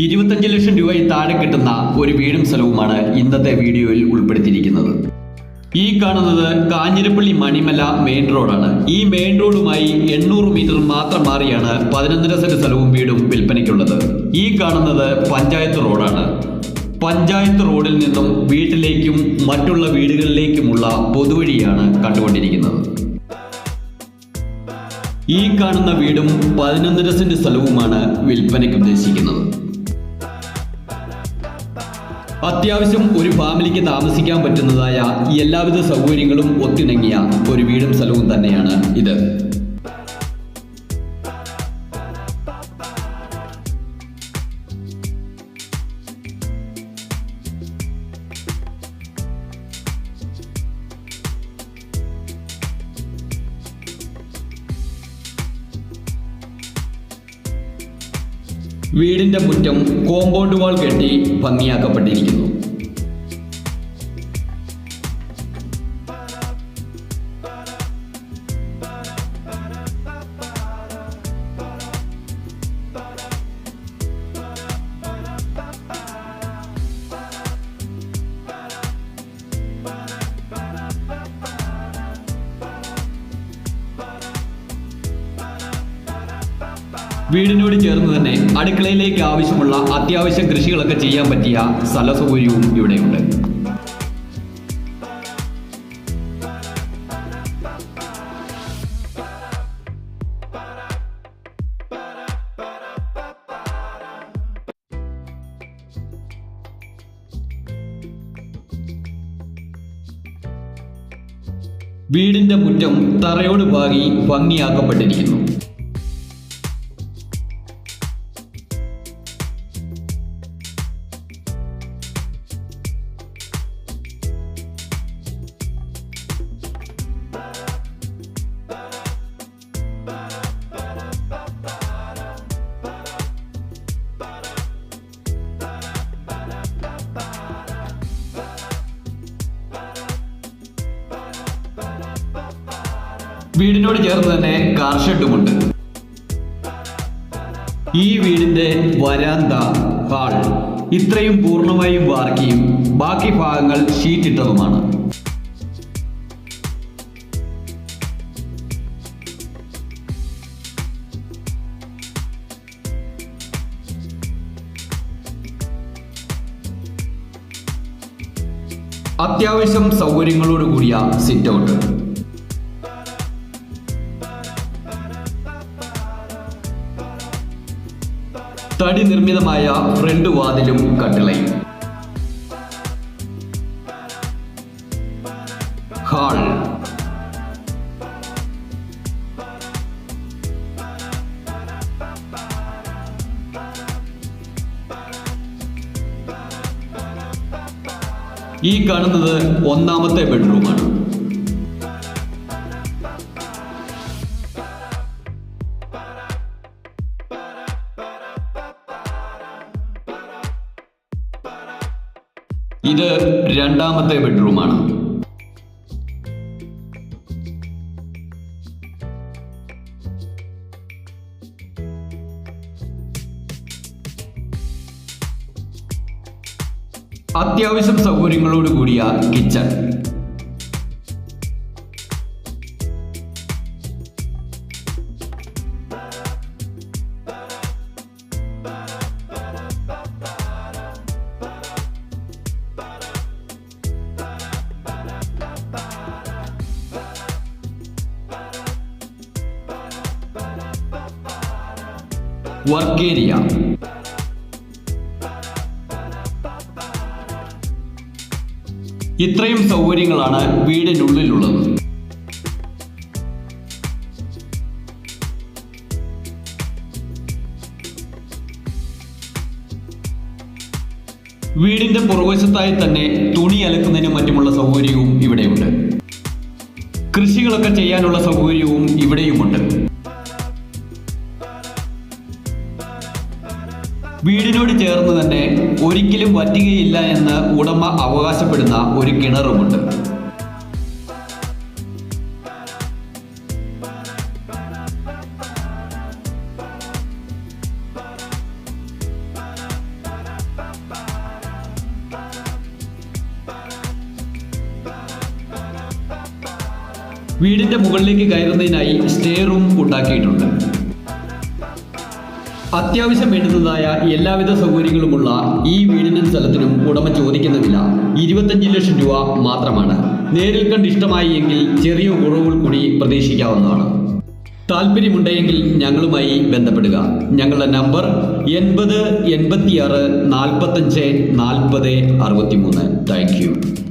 ഇരുപത്തഞ്ച് ലക്ഷം രൂപയിൽ താഴെ കിട്ടുന്ന ഒരു വീടും സ്ഥലവുമാണ് ഇന്നത്തെ വീഡിയോയിൽ ഉൾപ്പെടുത്തിയിരിക്കുന്നത്. ഈ കാണുന്നത് കാഞ്ഞിരപ്പള്ളി മണിമല മെയിൻ റോഡാണ് ഈ മെയിൻ റോഡുമായി എണ്ണൂറ് മീറ്റർ മാത്രം മാറിയാണ് പതിനൊന്നര സെന്റ് സ്ഥലവും വീടും വിൽപ്പനയ്ക്കുള്ളത്. ഈ കാണുന്നത് പഞ്ചായത്ത് റോഡാണ് പഞ്ചായത്ത് റോഡിൽ നിന്നും വീട്ടിലേക്കും മറ്റുള്ള വീടുകളിലേക്കുമുള്ള പൊതുവഴിയാണ് കണ്ടുകൊണ്ടിരിക്കുന്നത്. ഈ കാണുന്ന വീടും പതിനൊന്നര സെന്റ് സ്ഥലവുമാണ് വിൽപ്പനയ്ക്ക് ഉദ്ദേശിക്കുന്നത്. അത്യാവശ്യം ഒരു ഫാമിലിക്ക് താമസിക്കാൻ പറ്റുന്നതായ എല്ലാവിധ സൗകര്യങ്ങളും ഒത്തിണങ്ങിയ ഒരു വീടും സ്ഥലവും തന്നെയാണ് ഇത്. വീടിന്റെ മുറ്റം കോമ്പൗണ്ട് വാൾ കെട്ടി ഭംഗിയാക്കപ്പെട്ടിരിക്കുന്നു. വീടിനോട് ചേർന്ന് തന്നെ അടുക്കളയിലേക്ക് ആവശ്യമുള്ള അത്യാവശ്യം കൃഷികളൊക്കെ ചെയ്യാൻ പറ്റിയ സ്ഥല സൗകര്യവും ഇവിടെയുണ്ട്. വീടിന്റെ മുറ്റം തറയോട് പാകി ഭംഗിയാക്കപ്പെട്ടിരിക്കുന്നു. വീടിനോട് ചേർന്ന് തന്നെ കാർ ഷെഡുമുണ്ട് ഈ വീടിന്റെ വരാന്ത ഹാൾ ഇത്രയും പൂർണമായും വാർക്കിയും ബാക്കി ഭാഗങ്ങൾ ഷീറ്റിട്ടതുമാണ് അത്യാവശ്യം സൗകര്യങ്ങളോട് കൂടിയ സിറ്റ് ഔട്ട് തടി നിർമ്മിതമായ ഫ്രണ്ട് വാതിലും കട്ടിളയും. ഹാൾ. ഈ കാണുന്നത് ഒന്നാമത്തെ ബെഡ്റൂമാണ്. ഇത് രണ്ടാമത്തെ ബെഡ്റൂമാണ്. അത്യാവശ്യം സൗകര്യങ്ങളോട് കൂടിയ കിച്ചൺ. വർക്ക് ഏരിയ ഇത്രയും സൗകര്യങ്ങളാണ് വീടിനുള്ളിലുള്ളത്. വീടിന്റെ പുറകുവശത്തായി തന്നെ തുണി അലക്കുന്നതിനും മറ്റുമുള്ള സൗകര്യവും ഇവിടെയുണ്ട്. കൃഷികളൊക്കെ ചെയ്യാനുള്ള സൗകര്യവും ഇവിടെയുമുണ്ട്. വീടിനോട് ചേർന്ന് തന്നെ ഒരിക്കലും വറ്റുകയില്ല എന്ന് ഉടമ അവകാശപ്പെടുന്ന ഒരു കിണറുമുണ്ട്. വീടിന്റെ മുകളിലേക്ക് കയറുന്നതിനായി സ്റ്റേ റൂം ഉണ്ടാക്കിയിട്ടുണ്ട്. അത്യാവശ്യം വേണ്ടുന്നതായ എല്ലാവിധ സൗകര്യങ്ങളുമുള്ള ഈ വീടിനും സ്ഥലത്തിനും ഉടമ ചോദിക്കുന്ന വില ഇരുപത്തഞ്ച് ലക്ഷം രൂപ മാത്രമാണ്. നേരിൽ കണ്ട് ഇഷ്ടമായി എങ്കിൽ ചെറിയ കുറവുകൾ കൂടി പ്രതീക്ഷിക്കാവുന്നതാണ്. താല്പര്യമുണ്ടെങ്കിൽ ഞങ്ങളുമായി ബന്ധപ്പെടുക. ഞങ്ങളുടെ നമ്പർ എൺപത് എൺപത്തിയാറ് നാൽപ്പത്തഞ്ച് നാൽപ്പത് അറുപത്തിമൂന്ന്. Thank you.